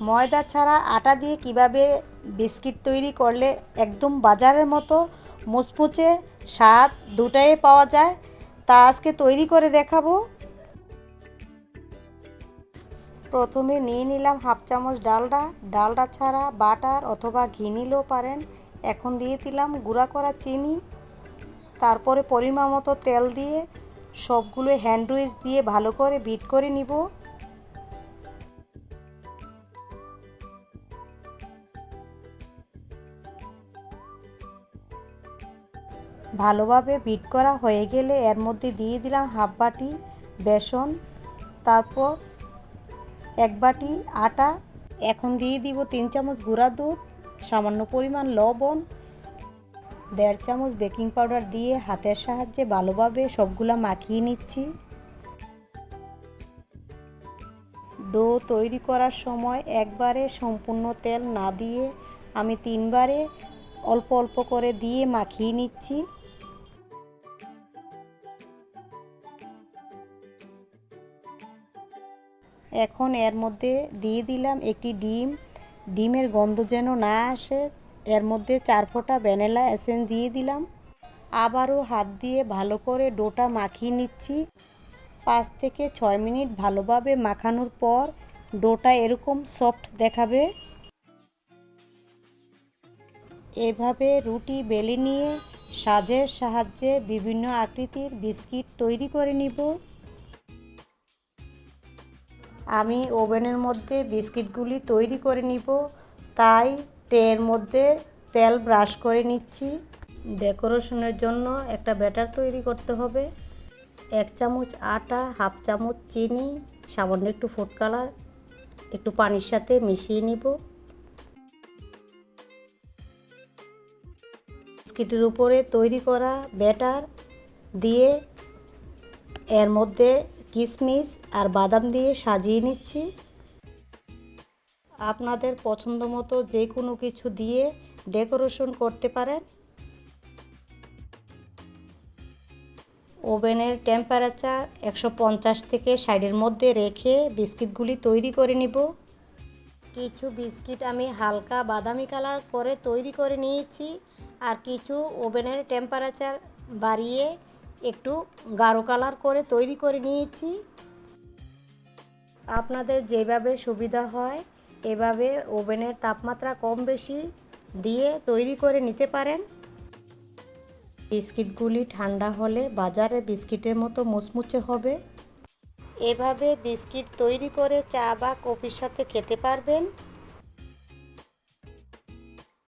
ময়দা ছাড়া আটা দিয়ে কীভাবে বিস্কিট তৈরি করলে একদম বাজারের মতো মুচমুচে স্বাদ দুটাই পাওয়া যায়, তা আজকে তৈরি করে দেখাবো। প্রথমে নিয়ে নিলাম হাফ চামচ ডালডা। ডালডা ছাড়া বাটার অথবা ঘি নিলেও পারেন। এখন দিয়ে দিলাম গুঁড়া করা চিনি। তারপরে পরিমাণ মতো তেল দিয়ে সবগুলো হ্যান্ডউইচ দিয়ে ভালো করে বিট করে নিব। ভালোভাবে বিট করা হয়ে গেলে এর মধ্যে দিয়ে দিলাম হাফ বাটি বেসন, তারপর এক বাটি আটা, এখন দিয়ে দিব তিন চামচ গুঁড়া দুধ, সামান্য পরিমাণ লবণ, দেড় চামচ বেকিং পাউডার দিয়ে হাতের সাহায্যে ভালোভাবে সবগুলা মাখিয়ে নিচ্ছি। ডো তৈরি করার সময় একবারে সম্পূর্ণ তেল না দিয়ে আমি তিনবারে অল্প অল্প করে দিয়ে মাখিয়ে নিচ্ছি। এখন এর মধ্যে দিয়ে দিলাম একটি ডিম। ডিমের গন্ধ যেন না আসে, এর মধ্যে চার ফোঁটা ভ্যানিলা এসেন্স দিয়ে দিলাম। আবারও হাত দিয়ে ভালো করে ডোটা মাখিয়ে নিচ্ছি। পাঁচ থেকে ছয় মিনিট ভালোভাবে মাখানোর পর ডোটা এরকম সফট দেখাবে। এভাবে রুটি বেলে নিয়ে সাজের সাহায্যে বিভিন্ন আকৃতির বিস্কিট তৈরি করে নিব। আমি ওভেনের মধ্যে বিস্কিটগুলি তৈরি করে নিব। তাই ট্রের মধ্যে তেল ব্রাশ করে নিচ্ছি। ডেকোরেশনের জন্য একটা ব্যাটার তৈরি করতে হবে। এক চামচ আটা, হাফ চামচ চিনি, সামান্য একটু ফুড কালার, একটু পানির সাথে মিশিয়ে নিব। বিস্কিটের উপরে তৈরি করা ব্যাটার দিয়ে এর মধ্যে কিশমিশ আর বাদাম দিয়ে সাজিয়ে নিচ্ছি। আপনাদের পছন্দ মতো যে কোনো কিছু দিয়ে ডেকোরেশন করতে পারেন। ওভেনের টেম্পারেচার একশো পঞ্চাশ থেকে ষাটের মধ্যে রেখে বিস্কিটগুলি তৈরি করে নিব। কিছু বিস্কিট আমি হালকা বাদামি কালার করে তৈরি করে নিয়েছি আর কিছু ওভেনের টেম্পারেচার বাড়িয়ে একটু গাঢ় কালার করে তৈরি করে নিয়েছি। আপনাদের যেভাবে সুবিধা হয়, এভাবে ওভেনের তাপমাত্রা কম বেশি দিয়ে তৈরি করে নিতে পারেন। বিস্কিটগুলি ঠান্ডা হলে বাজারে বিস্কিটের মতো মুচমুচে হবে। এভাবে বিস্কিট তৈরি করে চা বা কফির সাথে খেতে পারবেন।